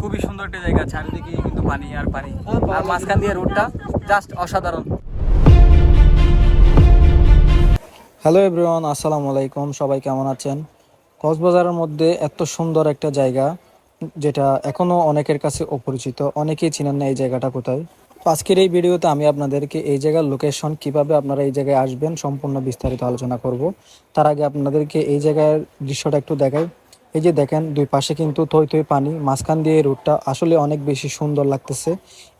খুবই সুন্দর একটা জায়গা, চারিদিকে কিন্তু পানি আর পানি। আর মাঝখান দিয়ে রোডটা জাস্ট অসাধারণ। হ্যালো এভরিওয়ান আসসালামু আলাইকুম। সবাই কেমন আছেন? কক্সবাজারের মধ্যে এত সুন্দর একটা জায়গা, যেটা এখনও অনেকের কাছে অপরিচিত। অনেকেই চিনেন না এই জায়গাটা কোথায়। আজকের এই ভিডিওতে আমি আপনাদেরকে এই জায়গার লোকেশন কীভাবে আপনারা এই জায়গায় আসবেন সম্পূর্ণ বিস্তারিত আলোচনা করব। তার আগে আপনাদেরকে এই জায়গার দৃশ্যটা একটু দেখাই। এই যে দেখেন, দুই পাশে কিন্তু থই থই পানি, মাঝখান দিয়ে রুটটা আসলে অনেক বেশি সুন্দর লাগতেছে।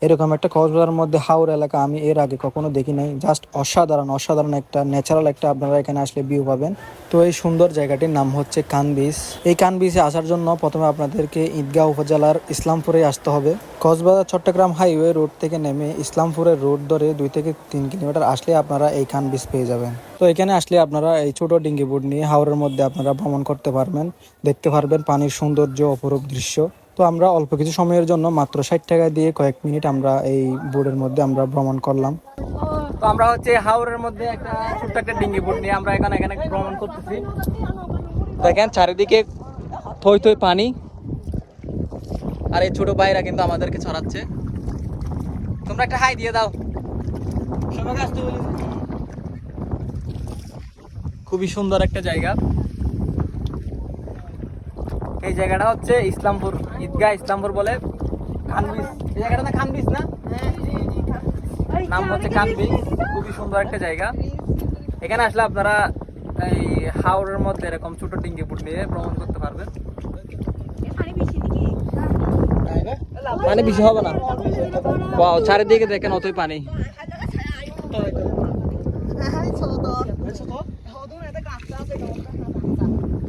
এরকম একটা কক্সবাজারের মধ্যে হাওর এলাকা আমি এর আগে কখনো দেখি নাই। জাস্ট অসাধারণ অসাধারণ একটা, ন্যাচারাল একটা আপনারা এখানে আসলে ভিউ পাবেন। তো এই সুন্দর জায়গাটির নাম হচ্ছে কান বিচ এই কান বিচে আসার জন্য প্রথমে আপনাদেরকে ঈদগাঁও উপজেলার ইসলামপুরে আসতে হবে। কক্সবাজার, চট্টগ্রাম হাইওয়ে রোড থেকে নেমে ইসলামপুরের রোড ধরে দুই থেকে তিন কিলোমিটার আসলে আপনারা এই কান বিচ পেয়ে যাবেন। তো এখানে আসলে আপনারা এই ছোট ডিঙ্গি বোট নিয়ে হাওরের মধ্যে আপনারা ভ্রমণ করতে পারবেন। দেখতে পারবেন পানির সৌন্দর্য অপরূপ দৃশ্য। তো আমরা অল্প কিছু সময়ের জন্য মাত্র ষাট টাকা দিয়ে কয়েক মিনিট আমরা এই বোর্ডের মধ্যে আমরা ভ্রমণ করলাম। তো আমরা হচ্ছে হাওরের মধ্যে একটা ছোট্ট একটা ডিঙ্গি বোট নিয়ে আমরা এখানে এখানে ভ্রমণ করতেছি। দেখেন চারিদিকে থই থই পানি। আর এই ছোট ভাইরা কিন্তু আমাদেরকে ছড়াচ্ছে। তোমরা একটা হাই দিয়ে দাও। খুবই সুন্দর একটা জায়গা। এই জায়গাটা হচ্ছে ইসলামপুর ঈদগাহ ইসলামপুর বলে এই জায়গাটা না নাম হচ্ছে খানবিজ খুবই সুন্দর একটা জায়গা এখানে আসলে আপনারা এই হাওড়ের মধ্যে এরকম ছোট ডিঙ্গি বুট নিয়ে ভ্রমণ করতে পারবেন পানি বেশি হবে না চারিদিকে দেখেন অতই পানি